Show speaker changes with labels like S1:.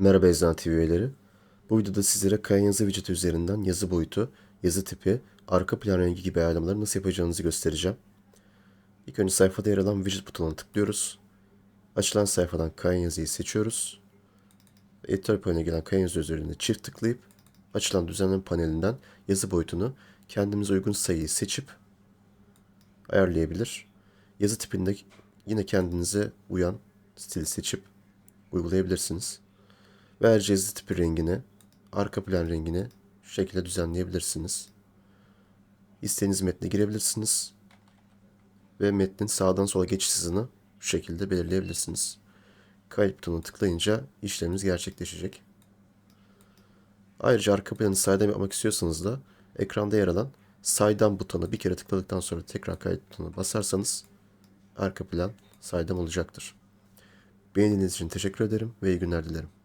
S1: Merhaba Ezan TV üyeleri. Bu videoda sizlere Kayan yazı widget üzerinden yazı boyutu, yazı tipi, arka plan rengi gibi ayarlamaları nasıl yapacağınızı göstereceğim. İlk önce sayfada yer alan widget butonuna tıklıyoruz. Açılan sayfadan Kayan yazıyı seçiyoruz. Editör paneline gelen Kayan yazı üzerine çift tıklayıp açılan düzenleme panelinden yazı boyutunu kendimize uygun sayıyı seçip ayarlayabilir. Yazı tipinde yine kendinize uyan stili seçip uygulayabilirsiniz. Ve ayrıca yazı tipi rengini, arka plan rengini şu şekilde düzenleyebilirsiniz. İstediğiniz metne girebilirsiniz. Ve metnin sağdan sola geçiş hızını şu şekilde belirleyebilirsiniz. Kayıt butonuna tıklayınca işlemimiz gerçekleşecek. Ayrıca arka planı saydam yapmak istiyorsanız da ekranda yer alan saydam butonu bir kere tıkladıktan sonra tekrar kayıt butonuna basarsanız arka plan saydam olacaktır. Beğendiğiniz için teşekkür ederim ve iyi günler dilerim.